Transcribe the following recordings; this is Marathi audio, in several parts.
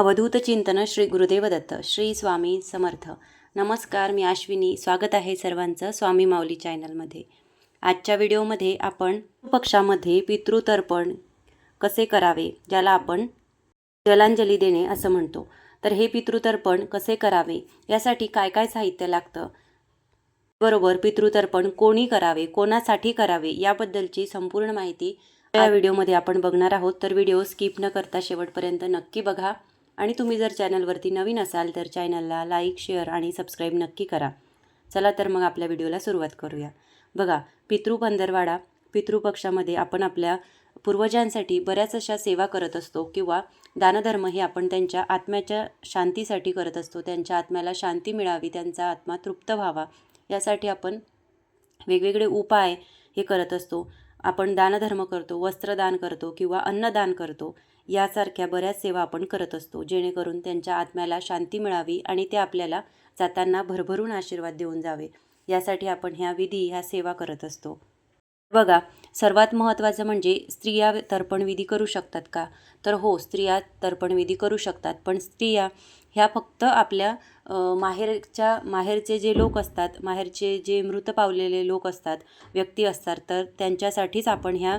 अवधूत चिंतन श्री गुरुदेव दत्त श्री स्वामी समर्थ. नमस्कार मी अश्विनी. स्वागत आहे सर्वांचं स्वामी माऊली चॅनलमध्ये. आजच्या व्हिडिओमध्ये आपण पक्षामध्ये पितृतर्पण कसे करावे ज्याला आपण जलांजली देणे असं म्हणतो. तर हे पितृतर्पण कसे करावे यासाठी काय काय साहित्य लागतं? बरोबर पितृतर्पण कोणी करावे कोणासाठी करावे याबद्दलची संपूर्ण माहिती या व्हिडिओमध्ये आपण बघणार आहोत. तर व्हिडिओ स्किप न करता शेवटपर्यंत नक्की बघा. आणि तुम्ही जर चॅनलवरती नवीन असाल तर चॅनलला लाईक शेअर आणि सबस्क्राईब नक्की करा. चला तर मग आपल्या व्हिडिओला सुरुवात करूया. बघा पितृ पंधरवाडा पितृपक्षामध्ये आपण आपल्या पूर्वजांसाठी बऱ्याच अशा सेवा करत असतो किंवा दानधर्म हे आपण त्यांच्या आत्म्याच्या शांतीसाठी करत असतो. त्यांच्या आत्म्याला शांती मिळावी त्यांचा आत्मा तृप्त व्हावा. यासाठी आपण वेगवेगळे उपाय हे करत असतो. आपण दानधर्म करतो वस्त्रदान करतो किंवा अन्नदान करतो. यासारख्या बऱ्याच सेवा आपण करत असतो जेणेकरून त्यांच्या आत्म्याला शांती मिळावी आणि ते आपल्याला जाताना भरभरून आशीर्वाद देऊन जावे. यासाठी आपण ह्या विधी ह्या सेवा करत असतो. बघा सर्वात महत्त्वाचं म्हणजे स्त्रिया तर्पणविधी करू शकतात का? तर हो स्त्रिया तर्पणविधी करू शकतात पण स्त्रिया ह्या फक्त आपल्या माहेरच्या माहेरचे जे लोक असतात माहेरचे जे मृत पावलेले लोक असतात व्यक्ती असतात तर त्यांच्यासाठीच आपण ह्या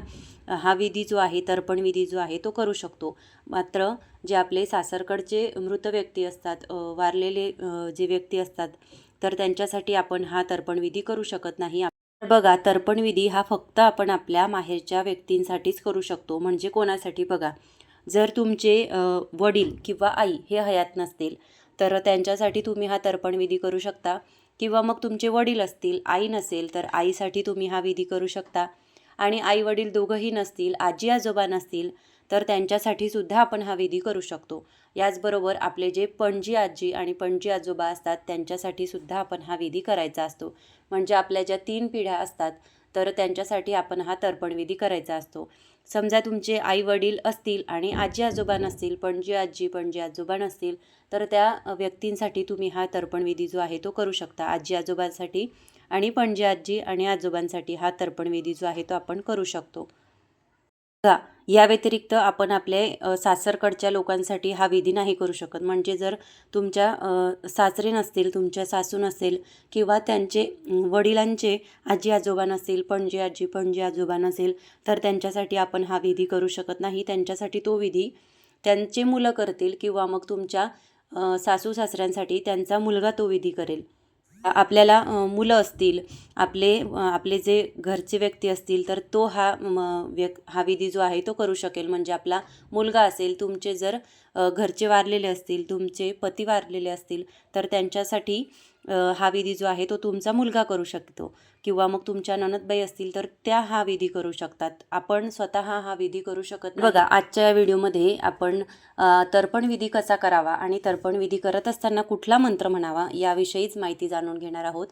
हा विधी जो आहे तर्पण विधी जो आहे तो करू शकतो. मात्र जे आपले सासरकडचे मृत व्यक्ती असतात वारलेले जे व्यक्ती असतात तर त्यांच्यासाठी आपण हा तर्पण विधी करू शकत नाही. बघा तर्पणविधी हा फक्त आपण आपल्या माहेरच्या व्यक्तींसाठीच करू शकतो. म्हणजे कोणासाठी बघा जर तुमचे वडील किंवा आई हे हयात नसतील तर त्यांच्यासाठी तुम्ही हा तर्पणविधी करू शकता. किंवा मग तुमचे वडील असतील आई नसेल तर आईसाठी तुम्ही हा विधी करू शकता. आणि आई वडील दोघंही नसतील आजी आजोबा नसतील तर त्यांच्यासाठी सुद्धा आपण हा विधी करू शकतो. याचबरोबर आपले जे पणजी आजी आणि पणजी आजोबा असतात त्यांच्यासाठी सुद्धा आपण हा विधी करायचा असतो. म्हणजे आपल्या ज्या तीन पिढ्या असतात तर त्यांच्यासाठी आपण हा तर्पणविधी करायचा असतो. समजा तुमचे आई वडील असतील आणि आजी आजोबा नसतील पणजी आजी पणजी आजोबा नसतील तर त्या व्यक्तींसाठी तुम्ही हा तर्पणविधी जो आहे तो करू शकता. आजी आजोबांसाठी आणि पणजी आजी आणि आजोबांसाठी हा तर्पणविधी जो आहे तो आपण करू शकतो. या व्यतिरिक्त आपण आपले सासरकडच्या लोकांसाठी हा विधी नाही करू शकत. म्हणजे जर तुमच्या सासरे नसतील तुमच्या सासू नसेल किंवा त्यांचे वडिलांचे आजी आजोबा नसतील पणजी आजी पणजी आजोबा नसेल तर त्यांच्यासाठी आपण हा विधी करू शकत नाही. त्यांच्यासाठी तो विधी त्यांचे मुलं करतील किंवा मग तुमच्या सासू सासऱ्यांसाठी त्यांचा मुलगा तो विधी करेल. आपल्याला मुलं असतील आपले आपले जे घरचे व्यक्ती असतील तर तो हा म, व्यक हा विधी जो आहे तो करू शकेल. म्हणजे आपला मुलगा असेल तुमचे जर घरचे वारलेले असतील तुमचे पती वारलेले असतील तर त्यांच्यासाठी हा विधी जो आहे तो तुमचा मुलगा करू शकतो. किंवा मग तुमच्या ननदबाई असतील तर त्या हा विधी करू शकतात. आपण स्वतः हा विधी करू शकत बघा आजच्या या व्हिडिओमध्ये आपण तर्पण विधी कसा करावा आणि तर्पण विधी करत असताना कुठला मंत्र म्हणावा याविषयीच माहिती जाणून घेणार आहोत.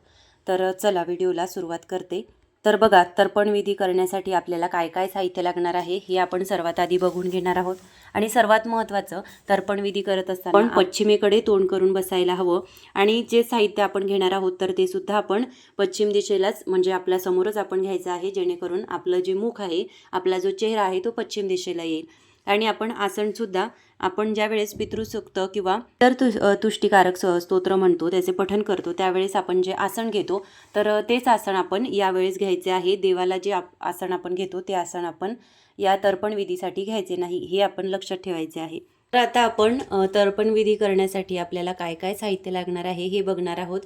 तर चला व्हिडिओला सुरुवात करते. तर बघा तर्पण विधी करण्यासाठी आपल्याला काय काय साहित्य लागणार आहे हे आपण सर्वात आधी बघून घेणार आहोत. आणि सर्वात महत्त्वाचं तर्पण विधी करत असताना आपण पश्चिमेकडे तोंड करून बसायला हवं. आणि जे साहित्य आपण घेणार आहोत तर ते सुद्धा आपण पश्चिम दिशेलाच म्हणजे आपल्या समोरच आपण घ्यायचं आहे जेणेकरून आपलं जे मुख आहे आपला जो चेहरा आहे तो पश्चिम दिशेला येईल. आणि आपण आसनसुद्धा आपण ज्या वेळेस पितृसूक्त किंवा तर तु तुष्टिकारक स स्तोत्र म्हणतो त्याचे पठण करतो त्यावेळेस आपण जे आसन घेतो तर तेच आसन आपण यावेळेस घ्यायचे आहे. देवाला जे आप आसन आपण घेतो ते आसन आपण या तर्पण विधीसाठी घ्यायचे नाही हे आपण लक्षात ठेवायचे आहे. तर आता आपण तर्पणविधी तर्पण विधी करण्यासाठी आपल्याला काय काय साहित्य लागणार आहे हे बघणार आहोत.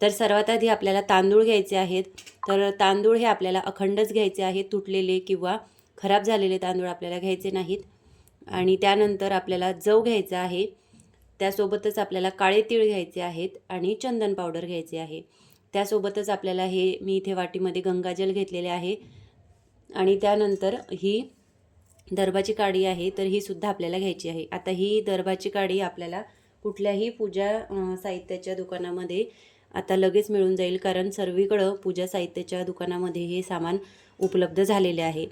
तर सर्वात आधी आपल्याला तांदूळ घ्यायचे आहेत. तर तांदूळ हे आपल्याला अखंडच घ्यायचे आहेत तुटलेले किंवा खराब झालेले तांदूळ आपल्याला घ्यायचे नाहीत. आणि त्यानंतर आपल्याला जव घ्यायचा आहे. त्यासोबतच आपल्याला काळे तीळ घ्यायचे आहेत आणि चंदन पावडर घ्यायचे आहे. त्यासोबतच आपल्याला हे मी इथे वाटीमध्ये गंगाजल घेतलेले आहे. आणि त्यानंतर ही दर्भाची काडी आहे तर ही सुद्धा आपल्याला घ्यायची आहे. आता ही दर्भाची काडी आपल्याला कुठल्याही पूजा साहित्याच्या दुकानामध्ये आता लगेच मिळून जाईल कारण सर्वीकडं पूजा साहित्याच्या दुकानामध्ये हे सामान उपलब्ध झालेले आहे.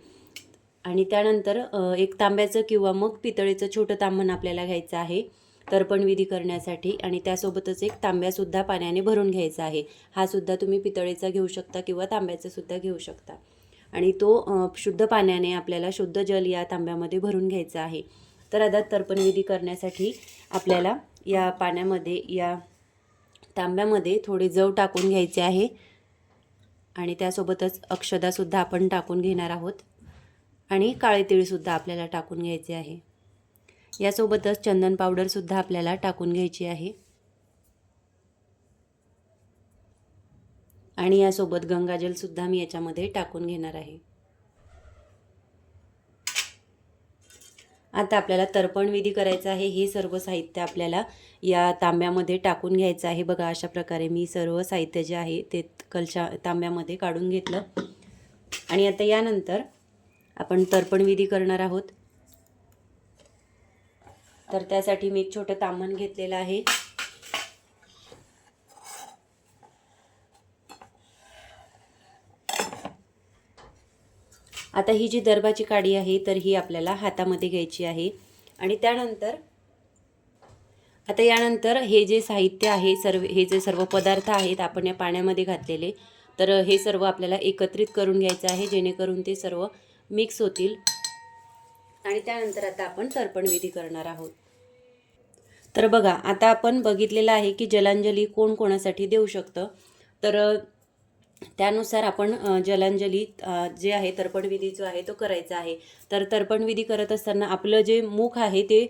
आणि त्यानंतर एक तांब्याचं किंवा मग पितळेचं छोटं तांबण आपल्याला घ्यायचं आहे तर्पण विधी करण्यासाठी आणि त्यासोबतच एक तांब्यासुद्धा पाण्याने भरून घ्यायचा आहे. हा सुद्धा तुम्ही पितळेचा घेऊ शकता किंवा तांब्याचा सुद्धा घेऊ शकता. आणि तो शुद्ध पाण्याने आपल्याला शुद्ध जल या तांब्यामध्ये भरून घ्यायचा आहे. तर आता तर्पणविधी करण्यासाठी आपल्याला या पाण्यामध्ये या तांब्यामध्ये थोडे जव टाकून घ्यायचे आहे. आणि त्यासोबतच अक्षदासुद्धा आपण टाकून घेणार आहोत. आणि काळे तिळसुद्धा आपल्याला टाकून घ्यायचे आहे. यासोबतच चंदन पावडरसुद्धा आपल्याला टाकून घ्यायची आहे. आणि यासोबत गंगाजलसुद्धा मी याच्यामध्ये टाकून घेणार आहे. आता आपल्याला तर्पण विधी करायचा आहे हे सर्व साहित्य आपल्याला या तांब्यामध्ये टाकून घ्यायचं आहे. बघा अशा प्रकारे मी सर्व साहित्य जे आहे ते कलशा तांब्यामध्ये काढून घेतलं. आणि आता यानंतर आपण तर्पण विधी करणार आहोत. तर त्यासाठी मी एक छोटं तामण घेतलेलं आहे. आता ही जी दर्भाची काडी आहे तर ही आपल्याला हातामध्ये घ्यायची आहे. आणि त्यानंतर आता यानंतर हे जे साहित्य आहे सर्व हे जे सर्व पदार्थ आहेत आपण या पाण्यामध्ये घातलेले तर हे सर्व आपल्याला एकत्रित करून घ्यायचं आहे जेणेकरून ते सर्व मिक्स होतील. आणि त्यानंतर आता आपण तर्पणविधी करणार आहोत. तर बघा आता आपण बघितलेलं आहे की जलांजली कोण कोणासाठी देऊ शकतं. तर त्यानुसार आपण जलांजली जे आहे तर्पणविधी जो आहे तो करायचा आहे. तर तर्पणविधी करत असताना आपलं जे मुख आहे ते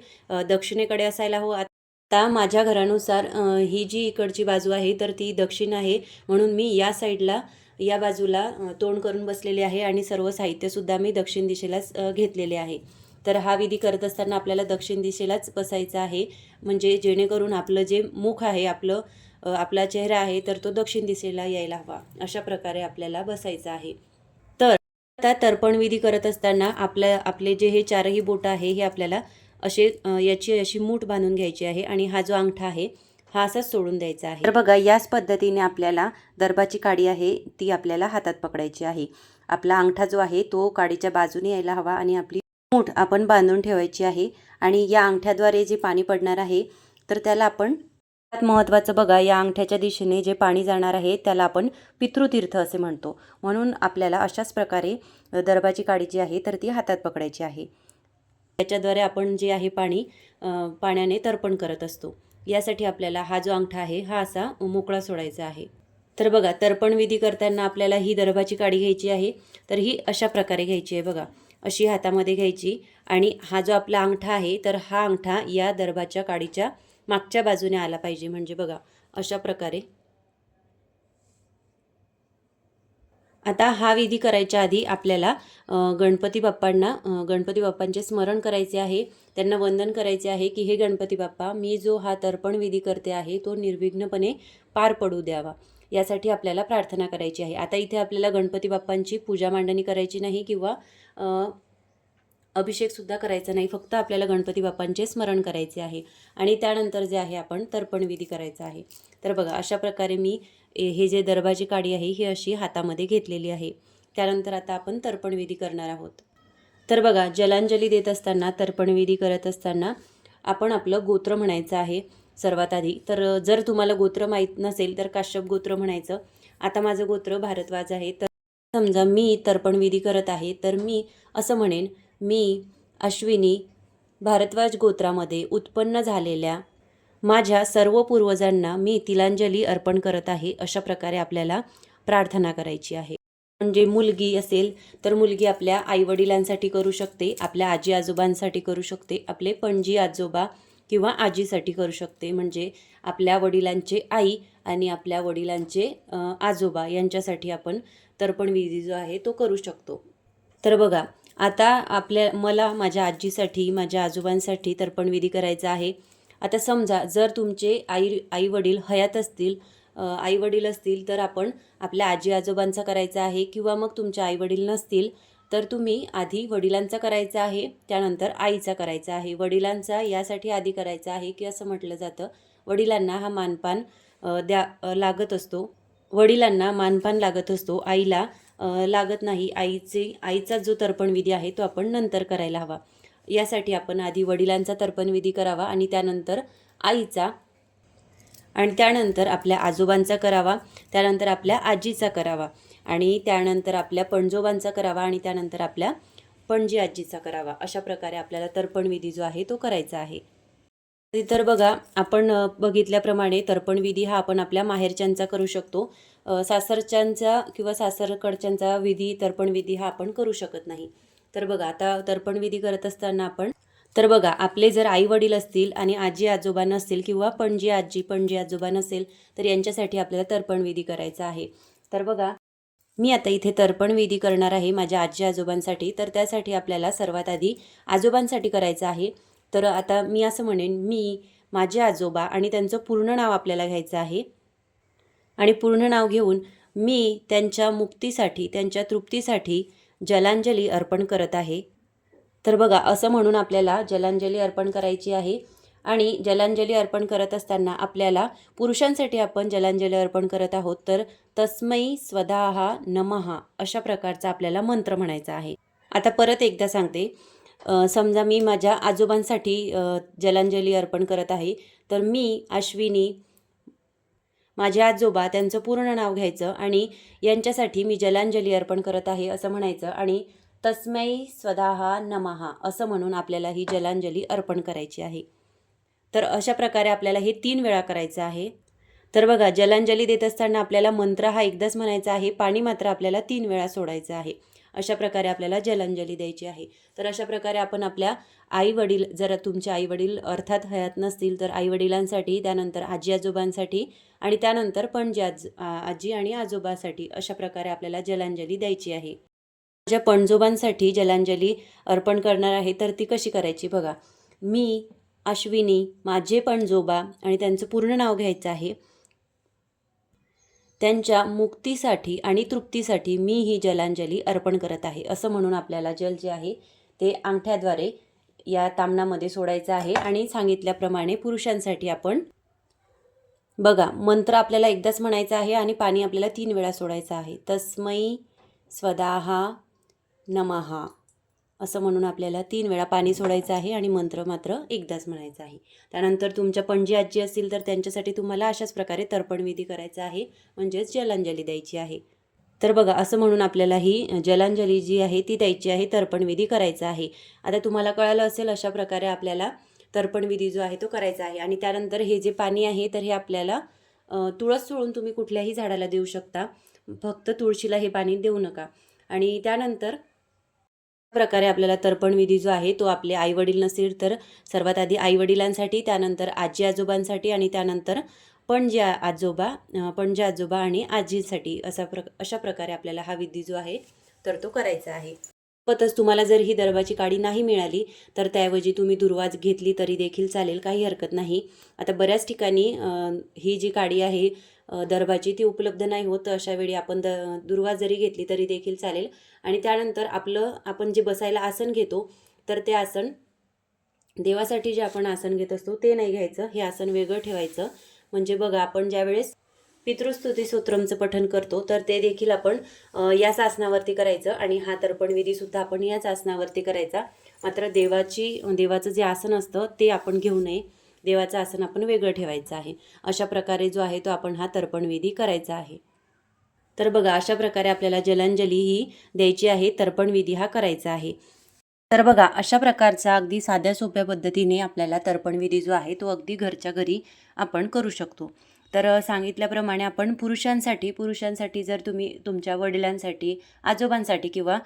दक्षिणेकडे असायला हवं. आता माझ्या घरानुसार ही जी इकडची बाजू आहे तर ती दक्षिण आहे. म्हणून मी या साईडला या बाजूला तोंड करून बसलेले आहे आणि सर्व साहित्यसुद्धा मी दक्षिण दिशेलाच घेतलेले आहे. तर हा विधी करत असताना आपल्याला दक्षिण दिशेलाच बसायचा आहे. म्हणजे जेणेकरून आपलं जे मुख आहे आपलं आपला चेहरा आहे तर तो दक्षिण दिशेला यायला हवा. अशा प्रकारे आपल्याला बसायचं आहे. तर आता तर्पणविधी करत असताना आपल्या आपले जे हे चारही बोट आहे हे आपल्याला असे याची अशी मूठ बांधून घ्यायची आहे आणि हा जो अंगठा आहे हा असाच सोडून द्यायचा आहे. तर बघा याच पद्धतीने आपल्याला दर्भाची काडी आहे ती आपल्याला हातात पकडायची आहे. आपला अंगठा जो आहे तो काडीच्या बाजूने यायला हवा आणि आपली मूठ आपण बांधून ठेवायची आहे आणि या अंगठ्याद्वारे जे पाणी पडणार आहे तर त्याला आपण सर्वात महत्त्वाचं बघा या अंगठ्याच्या दिशेने जे पाणी जाणार आहे त्याला आपण पितृतीर्थ असे म्हणतो. म्हणून आपल्याला अशाच प्रकारे दर्भाची काडी जी आहे तर ती हातात पकडायची आहे. त्याच्याद्वारे आपण जे आहे पाणी पाण्याने तर्पण करत असतो. यासाठी आपल्याला हा जो अंगठा आहे हा असा मोकळा सोडायचा आहे. तर बघा तर्पण विधी करताना आपल्याला ही दर्भाची काडी घ्यायची आहे तर ही अशा प्रकारे घ्यायची आहे बघा. अशी हातामध्ये घ्यायची आणि हा जो आपला अंगठा आहे तर हा अंगठा या दर्भाच्या काडीच्या मागच्या बाजूने आला पाहिजे. म्हणजे बघा अशा प्रकारे आता हा विधी करायच्या आधी आपल्याला गणपती बाप्पांना गणपती बाप्पांचे स्मरण करायचे आहे. त्यांना वंदन करायचे आहे की हे गणपती बाप्पा मी जो हा तर्पण विधी करते आहे तो निर्विघ्नपणे पार पडू द्यावा. यासाठी आपल्याला प्रार्थना करायची आहे. आता इथे आपल्याला गणपती बाप्पांची पूजा मांडणी करायची नाही किंवा अभिषेकसुद्धा करायचा नाही. फक्त आपल्याला गणपती बाप्पांचे स्मरण करायचे आहे. आणि त्यानंतर जे आहे आपण तर्पण विधी करायचा आहे. तर बघा अशा प्रकारे मी हे जे दरबाजी काडी आहे ही अशी हातामध्ये घेतलेली आहे. त्यानंतर आता आपण तर्पणविधी करणार आहोत. तर बघा जलांजली देत असताना तर्पणविधी करत असताना आपण आपलं गोत्र म्हणायचं आहे सर्वात आधी. तर जर तुम्हाला गोत्र माहीत नसेल तर काश्यप गोत्र म्हणायचं. आता माझं गोत्र भारद्वाज आहे. तर समजा मी तर्पणविधी करत आहे तर मी असं म्हणेन मी अश्विनी भारद्वाज गोत्रामध्ये उत्पन्न झालेल्या माझ्या सर्व पूर्वजांना मी तिलांजली अर्पण करत आहे अशा प्रकारे आपल्याला प्रार्थना करायची आहे. म्हणजे मुलगी असेल तर मुलगी आपल्या आईवडिलांसाठी करू शकते आपल्या आजी आजोबांसाठी करू शकते आपले पणजी आजोबा किंवा आजीसाठी करू शकते. म्हणजे आपल्या वडिलांचे आई आणि आपल्या वडिलांचे आजोबा यांच्यासाठी आपण तर्पण विधी जो आहे तो करू शकतो. तर बघा आता आपल्या मला माझ्या आजीसाठी माझ्या आजोबांसाठी तर्पणविधी करायचा आहे. आता समजा जर तुमचे आई आई वडील हयात असतील आई वडील असतील तर आपण आपल्या आजी आजोबांचा करायचा आहे किंवा मग तुमच्या आई वडील नसतील तर तुम्ही आधी वडिलांचा करायचा आहे त्यानंतर आईचा करायचा आहे. वडिलांचा यासाठी आधी करायचा आहे की असं म्हटलं जातं वडिलांना हा मानपान द्या लागत असतो. वडिलांना मानपान लागत असतो. आईला लागत नाही. आईचे आईचा जो तर्पणविधी आहे तो आपण नंतर करायला हवा. यासाठी आपण आधी वडिलांचा तर्पणविधी करावा आणि त्यानंतर आईचा आणि त्यानंतर आपल्या आजोबांचा करावा त्यानंतर आपल्या आजीचा करावा आणि त्यानंतर आपल्या पणजोबांचा करावा आणि त्यानंतर आपल्या पणजी आजीचा करावा. अशा प्रकारे आपल्याला तर्पणविधी जो आहे तो करायचा आहे. तर बघा आपण बघितल्याप्रमाणे तर्पणविधी हा आपण आपल्या माहेरच्यांचा करू शकतो. सासरच्यांचा किंवा सासरकडच्यांचा विधी तर्पणविधी हा आपण करू शकत नाही. तर बघा आता तर्पणविधी करत असताना आपण तर बघा आपले जर आई वडील असतील आणि आजी आजोबा नसतील किंवा पणजी आजी पणजी आजोबा नसेल तर यांच्यासाठी आपल्याला तर्पणविधी करायचा आहे. तर बघा मी आता इथे तर्पणविधी करणार आहे माझ्या आजी आजोबांसाठी तर त्यासाठी आपल्याला सर्वात आधी आजोबांसाठी करायचं आहे. तर आता मी असं म्हणेन मी माझे आजोबा आणि त्यांचं पूर्ण नाव आपल्याला घ्यायचं आहे. आणि पूर्ण नाव घेऊन मी त्यांच्या मुक्तीसाठी त्यांच्या तृप्तीसाठी जलांजली अर्पण करत आहे. तर बघा असं म्हणून आपल्याला जलांजली अर्पण करायची आहे. आणि जलांजली अर्पण करत असताना आपल्याला पुरुषांसाठी आपण जलांजली अर्पण करत आहोत. तर तस्मै स्वदाहा नमहा अशा प्रकारचा आपल्याला मंत्र म्हणायचा आहे. आता परत एकदा सांगते. समजा मी माझ्या आजोबांसाठी जलांजली अर्पण करत आहे. तर मी अश्विनी माझे आजोबा त्यांचं पूर्ण नाव घ्यायचं आणि यांच्यासाठी मी जलांजली अर्पण करत आहे असं म्हणायचं आणि तस्मै स्वदाहा नमहा असं म्हणून आपल्याला ही जलांजली अर्पण करायची आहे. तर अशा प्रकारे आपल्याला हे तीन वेळा करायचं आहे. तर बघा जलांजली देत असताना आपल्याला मंत्र हा एकदाच म्हणायचा आहे. पाणी मात्र आपल्याला तीन वेळा सोडायचं आहे. अशा प्रकारे आपल्याला जलांजली द्यायची आहे. तर अशा प्रकारे आपण आपल्या आई वडील जर तुमचे आई वडील अर्थात हयात नसतील तर आई वडिलांसाठी त्यानंतर आजी आजोबांसाठी आणि त्यानंतर पणजी आज आजी आणि आजोबासाठी अशा प्रकारे आपल्याला जलांजली द्यायची आहे. माझ्या पणजोबांसाठी जलांजली अर्पण करणार आहे तर ती कशी करायची बघा. मी अश्विनी माझे पणजोबा आणि त्यांचं पूर्ण नाव घ्यायचं आहे. त्यांच्या मुक्तीसाठी आणि तृप्तीसाठी मी ही जलांजली अर्पण करत आहे. असं म्हणून आपल्याला जल जे आहे ते अंगठ्याद्वारे या तामणामध्ये सोडायचं आहे आणि सांगितल्याप्रमाणे पुरुषांसाठी आपण बघा मंत्र आपल्याला एकदाच म्हणायचा आहे आणि पाणी आपल्याला तीन वेळा सोडायचं आहे. तस्मै स्वदाहा नमहा असं म्हणून आपल्याला तीन वेळा पाणी सोडायचं आहे आणि मंत्र मात्र एकदाच म्हणायचा आहे. त्यानंतर तुमच्या पणजी आजी असतील तर त्यांच्यासाठी तुम्हाला अशाच प्रकारे तर्पणविधी करायचा आहे म्हणजेच जलांजली द्यायची आहे. तर बघा असं म्हणून आपल्याला ही जलांजली जी आहे ती द्यायची आहे तर्पणविधी करायचा आहे. आता तुम्हाला कळालं असेल अशा प्रकारे आपल्याला तर्पणविधी जो आहे तो करायचा आहे. आणि त्यानंतर हे जे पाणी आहे तर हे आपल्याला तुळस सोडून तुम्ही कुठल्याही झाडाला देऊ शकता. फक्त तुळशीला हे पाणी देऊ नका. आणि त्यानंतर प्रकारे आपल्याला तर्पणविधी जो आहे तो आपले आईवडील नसेल तर सर्वात आधी आईवडिलांसाठी त्यानंतर आजी आजोबांसाठी आणि त्यानंतर पणजे आजोबा पणजे आजोबा आणि आजीसाठी असा प्र अशा प्रकारे आपल्याला हा विधी जो आहे तर तो करायचा आहे. सोबतच तुम्हाला जर ही दरबाची काडी नाही मिळाली तर त्याऐवजी तुम्ही दुर्वाज घेतली तरी देखील चालेल काही हरकत नाही. आता बऱ्याच ठिकाणी ही जी काडी आहे अ, दरबाची ती उपलब्ध नाही होत अशा वेळी आपण द दुर्वा जरी घेतली तरी देखील चालेल. आणि त्यानंतर आपलं आपण जे बसायला आसन घेतो तर ते आसन देवासाठी जे आपण आसन घेत असतो ते नाही घ्यायचं. हे आसन वेगळं ठेवायचं. म्हणजे बघा आपण ज्यावेळेस पितृस्तुती सूत्रमचं पठन करतो तर ते देखील आपण याच आसनावरती करायचं. आणि हा तर्पणविधीसुद्धा आपण याच आसनावरती करायचा. मात्र देवाची देवाचं जे आसन असतं ते आपण घेऊ नये. देवाचं आसन आपण वेगळं ठेवायचं आहे. अशा प्रकारे जो आहे तो आपण हा तर्पणविधी करायचा आहे. तर बघा अशा प्रकारे आपल्याला जलांजली ही द्यायची आहे तर्पणविधी हा करायचा आहे. तर बघा अशा प्रकारचा अगदी साध्या सोप्या पद्धतीने आपल्याला तर्पणविधी जो आहे तो अगदी घरच्या घरी आपण करू शकतो. तर सांगितल्याप्रमाणे आपण पुरुषांसाठी पुरुषांसाठी जर तुम्ही तुमच्या वडिलांसाठी आजोबांसाठी किंवा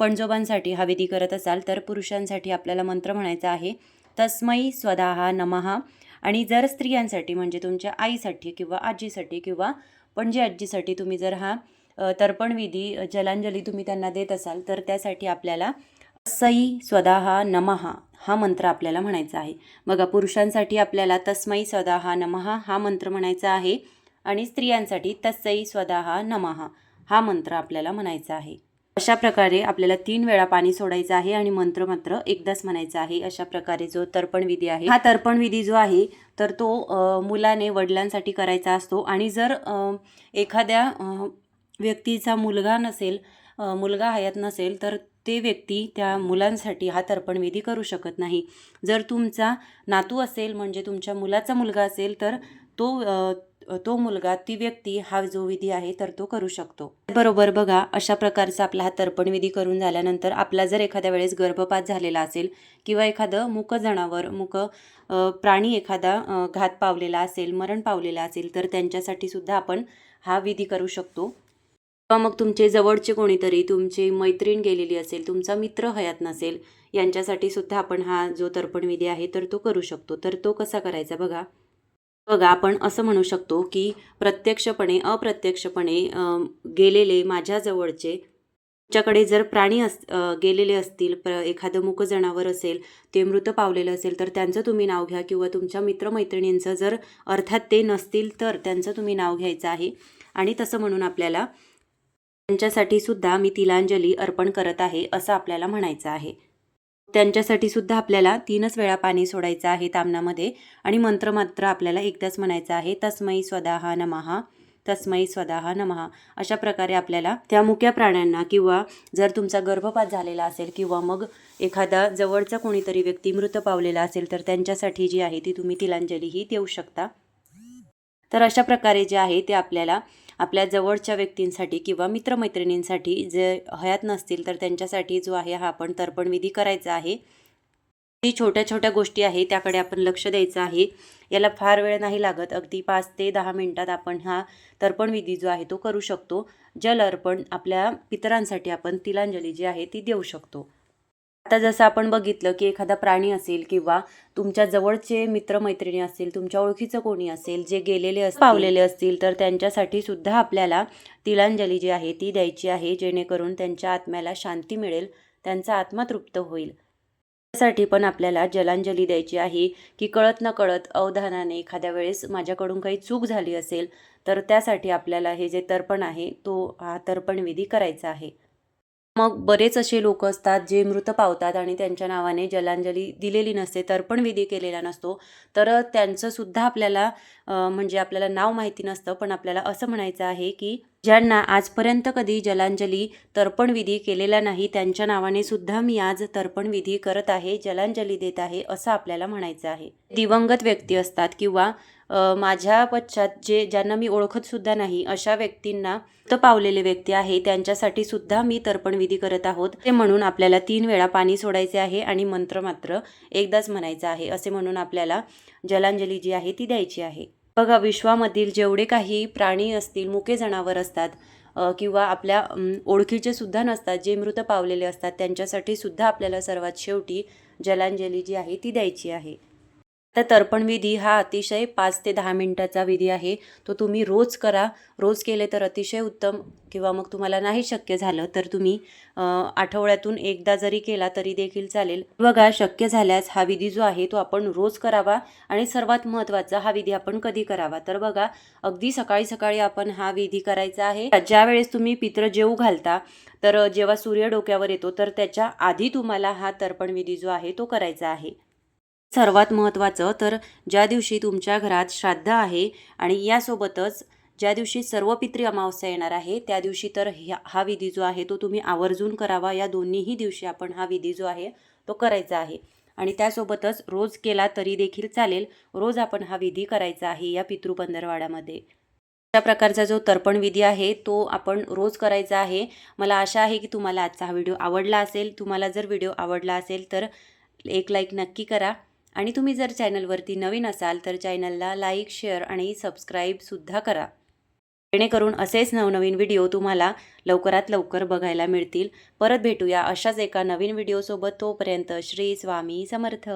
पणजोबांसाठी हा विधी करत असाल तर पुरुषांसाठी आपल्याला मंत्र म्हणायचा आहे तस्मै स्वदाहा नमहा आणि जर स्त्रियांसाठी म्हणजे तुमच्या आईसाठी किंवा आजीसाठी किंवा पणजी आजीसाठी तुम्ही जर हा तर्पणविधी जलांजली तुम्ही त्यांना देत असाल तर त्यासाठी आपल्याला सई स्वदाहा नमहा हा मंत्र आपल्याला म्हणायचा आहे. बघा पुरुषांसाठी आपल्याला तस्मै स्वदाहा नमहा हा मंत्र म्हणायचा आहे आणि स्त्रियांसाठी तस्सई स्वदाहा नमहा हा मंत्र आपल्याला म्हणायचा आहे. अशा प्रकारे आपल्याला तीन वेळा पाणी सोडायचं आहे आणि मंत्र मात्र एकदाच म्हणायचा आहे. अशा प्रकारे जो तर्पण विधी आहे हा तर्पण विधी जो आहे तर तो मुलाने वडिलांसाठी करायचा असतो. आणि जर एखाद्या व्यक्तीचा मुलगा नसेल मुलगा हयात नसेल तर ते व्यक्ती त्या मुलांसाठी हा तर्पणविधी करू शकत नाही. जर तुमचा नातू असेल म्हणजे तुमच्या मुलाचा मुलगा असेल तर तो तो मुलगा ती व्यक्ती हा जो विधी आहे तर तो करू शकतो. बरोबर बघा अशा प्रकारचा आपला हा तर्पण विधी करून झाल्यानंतर आपला जर एखाद्या वेळेस गर्भपात झालेला असेल किंवा एखादं मूक जनावर मूक प्राणी एखादा घात पावलेला असेल मरण पावलेला असेल तर त्यांच्यासाठी सुद्धा आपण हा विधी करू शकतो. किंवा मग तुमचे जवळचे कोणीतरी तुमची मैत्रीण गेलेली असेल तुमचा मित्र हयात नसेल यांच्यासाठी सुद्धा आपण हा जो तर्पण विधी आहे तर तो करू शकतो. तर तो कसा करायचा बघा. बघा आपण असं म्हणू शकतो की प्रत्यक्षपणे अप्रत्यक्षपणे गेलेले माझ्याजवळचे तुमच्याकडे जर प्राणी अस गेलेले असतील प्र एखादं मूक जनावर असेल ते मृत पावलेलं असेल तर त्यांचं तुम्ही नाव घ्या किंवा तुमच्या मित्रमैत्रिणींचं जर अर्थात ते नसतील तर त्यांचं तुम्ही नाव घ्यायचं आहे. आणि तसं म्हणून आपल्याला त्यांच्यासाठी सुद्धा मी तिलांजली अर्पण करत आहे असं आपल्याला म्हणायचं आहे. त्यांच्यासाठी सुद्धा आपल्याला तीनच वेळा पाणी सोडायचं आहे तामनामध्ये आणि मंत्र मात्र आपल्याला एकदाच म्हणायचं आहे तस्मयी स्वदाहा नमहा तस्मयी स्वदाहा नमहा अशा प्रकारे आपल्याला त्या मुक्या प्राण्यांना किंवा जर तुमचा गर्भपात झालेला असेल किंवा मग एखादा जवळचा कोणीतरी व्यक्ती मृत पावलेला असेल तर त्यांच्यासाठी जी आहे ती तुम्ही तिलांजलीही देऊ शकता. तर अशा प्रकारे जे आहे ते आपल्याला आपल्या जवळच्या व्यक्तींसाठी किंवा मित्रमैत्रिणींसाठी जे हयात नसतील तर त्यांच्यासाठी जो आहे हा आपण तर्पणविधी करायचा आहे. ती छोट्या छोट्या गोष्टी आहे त्याकडे आपण लक्ष द्यायचं आहे. याला फार वेळ नाही लागत. अगदी पाच ते दहा मिनटात आपण हा तर्पणविधी जो आहे तो करू शकतो. जल अर्पण आपल्या पितरांसाठी आपण तिलांजली जी आहे ती देऊ शकतो. आता जसं आपण बघितलं की एखादा प्राणी असेल किंवा तुमच्या जवळचे मित्रमैत्रिणी असतील तुमच्या ओळखीचं कोणी असेल जे गेलेले अस पावलेले असतील तर त्यांच्यासाठी सुद्धा आपल्याला तिलांजली जी आहे ती द्यायची आहे जेणेकरून त्यांच्या आत्म्याला शांती मिळेल त्यांचा आत्मा तृप्त होईल. त्यासाठी पण आपल्याला जलांजली द्यायची आहे की कळत न कळत अवधानाने एखाद्या वेळेस माझ्याकडून काही चूक झाली असेल तर त्यासाठी आपल्याला हे जे तर्पण आहे तो हा तर्पण विधी करायचा आहे. मग बरेच असे लोक असतात जे मृत पावतात आणि त्यांच्या नावाने जलांजली दिलेली नसते तर्पण विधी केलेला नसतो. तर त्यांचंसुद्धा आपल्याला म्हणजे आपल्याला नाव माहिती नसतं पण आपल्याला असं म्हणायचं आहे की ज्यांना आजपर्यंत कधी जलांजली तर्पण विधी केलेला नाही त्यांच्या नावाने सुद्धा मी आज तर्पण विधी करत आहे जलांजली देत आहे असं आपल्याला म्हणायचं आहे. दिवंगत व्यक्ती असतात किंवा माझ्या पश्चात जे ज्यांना मी ओळखत सुद्धा नाही अशा व्यक्तींना तर पावलेले व्यक्ती आहे त्यांच्यासाठी सुद्धा मी तर्पण विधी करत आहोत. ते म्हणून आपल्याला तीन वेळा पाणी सोडायचे आहे आणि मंत्र मात्र एकदाच म्हणायचं आहे असे म्हणून आपल्याला जलांजली जी आहे ती द्यायची आहे. बघा विश्वामधील जेवढे काही प्राणी असतील मुके जनावर असतात किंवा आपल्या ओळखीचे सुद्धा नसतात जे मृत पावलेले असतात त्यांच्यासाठी सुद्धा आपल्याला सर्वात शेवटी जलांजली जी आहे ती द्यायची आहे. तर तर्पण विधी हा अतिशय पाच ते दहा मिनटाचा विधी आहे. तो तुम्ही रोज करा. रोज केले तर अतिशय उत्तम किंवा मग तुम्हाला नाही शक्य झालं तर तुम्ही आठवड्यातून एकदा जरी केला तरी देखील चालेल. बघा शक्य झाल्यास हा विधी जो आहे तो आपण रोज करावा आणि सर्वात महत्त्वाचा हा विधी आपण कधी करावा. तर बघा अगदी सकाळी सकाळी आपण हा विधी करायचा आहे. ज्या वेळेस तुम्ही पित्र जेऊ घालता तर जेव्हा सूर्य डोक्यावर येतो तर त्याच्या आधी तुम्हाला हा तर्पण विधी जो आहे तो करायचा आहे. सर्वात महत्त्वाचं तर ज्या दिवशी तुमच्या घरात श्राद्ध आहे आणि यासोबतच ज्या दिवशी सर्व पितृ अमावस्या येणार आहे त्या दिवशी तर ह्या हा विधी जो आहे तो तुम्ही आवर्जून करावा. या दोन्हीही दिवशी आपण हा विधी जो आहे तो करायचा आहे. आणि त्यासोबतच रोज केला तरी देखील चालेल. रोज आपण हा विधी करायचा आहे या पितृपंधरवाड्यामध्ये अशा प्रकारचा जो तर्पण विधी आहे तो आपण रोज करायचा आहे. मला आशा आहे की तुम्हाला आजचा हा व्हिडिओ आवडला असेल. तुम्हाला जर व्हिडिओ आवडला असेल तर एक लाईक नक्की करा. आणि तुम्ही जर चॅनलवरती नवीन असाल तर चॅनलला लाईक शेअर आणि सबस्क्राईबसुद्धा करा. जेणेकरून असेच नवनवीन व्हिडिओ तुम्हाला लवकरात लवकर बघायला मिळतील. परत भेटूया अशाच एका नवीन व्हिडिओसोबत. तोपर्यंत श्री स्वामी समर्थ.